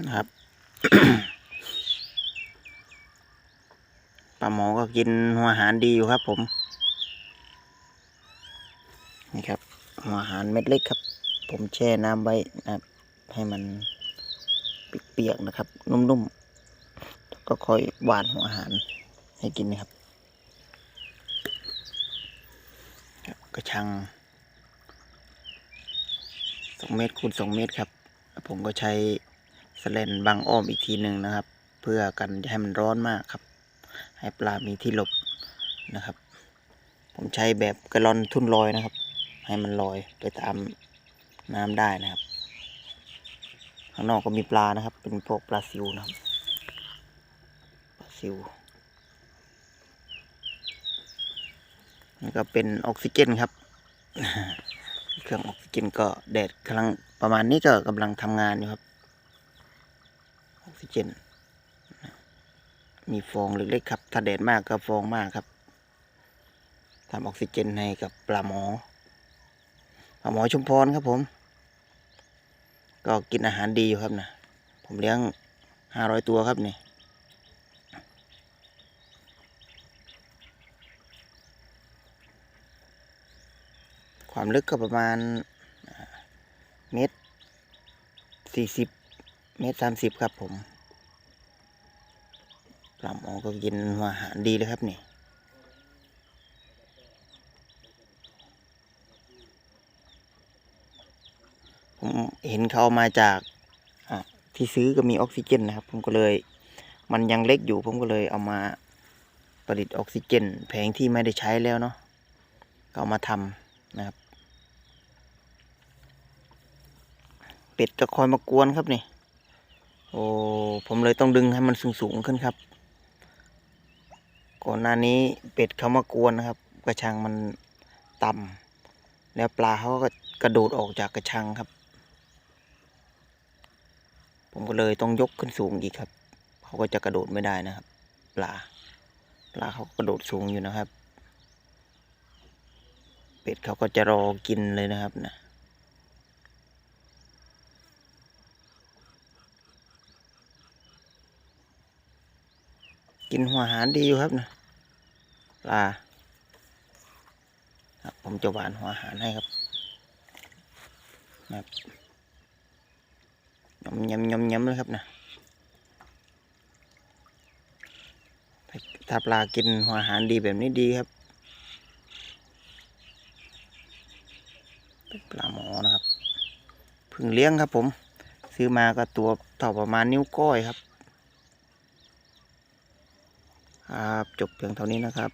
นะครับปลาหมอก็กินหัวอาหารดีอยู่ครับ ผม นี่ครับ หัวอาหารเม็ดเล็กครับ ผมแช่น้ำไว้นะครับ ให้มันเปียกๆนะครับ นุ่มๆก็ค่อยหวานหัวอาหารให้กินนะครับกระชังสองเมตรคูณสองเมตรครับ ผมก็ใช้ สแลนบังอ้อมอีกทีหนึ่งนะครับ เพื่อกันจะให้มันร้อนมากครับ ให้ปลามีที่หลบนะครับ ผมใช้แบบกระลอนทุ่นลอยนะครับ ให้มันลอยไปตามน้ำได้นะครับ ข้างนอกก็มีปลานะครับ เป็นพวกปลาซิวนะครับปลาซิวนี่ก็เป็นออกซิเจนครับ เครื่องออกซิเจนก็แดดกำลังประมาณนี้ก็กำลังทำงานอยู่ครับ ซิเจน มีฟองเล็กๆครับ ถ้าแดดมากก็ฟองมากครับทำออกซิเจนให้กับปลาหมอปลาหมอชุมพรครับผม ก็กินอาหารดีอยู่ครับนะ ผมเลี้ยงห้าร้อยตัวครับนี่ความลึกก็ประมาณเมตรสี่สิบเมตรสามสิบครับผม ลาหมอก็กินหัวอาหารดีเลยครับนี่ผมเห็นเขาเอามาจากที่ซื้อก็มีออกซิเจนนะครับ ผมก็เลย มันยังเล็กอยู่ผมก็เลยเอามาผลิตออกซิเจน แผงที่ไม่ได้ใช้แล้วเนาะก็เอามาทำนะครับ เป็ดก็คอยมากวนครับนี่โอ้ผมเลยต้องดึงให้มันสูงๆขึ้นครับ ก่อนหน้านี้เป็ดเขามากวนนะครับ กระชังมันต่ำแล้วปลาเขาก็กระโดดออกจากกระชังครับ ผมก็เลยต้องยกขึ้นสูงอีกครับเขาก็จะกระโดดไม่ได้นะครับ ปลาปลาเขากระโดดสูงอยู่นะครับ เป็ดเขาก็จะรอกินเลยนะครับนะ กินหัวอาหารดีอยู่ครับนะปลาครับผมจะหวานหัวอาหารให้ครับนะครับยำยำยำยำเลยครับนะถ้าปลากินหัวอาหารดีแบบนี้ดีครับปลาหมอนะครับพึ่งเลี้ยงครับผม ซื้อมาก็ตัวเท่าประมาณนิ้วก้อยครับ ครับ จบเพียงเท่านี้นะครับ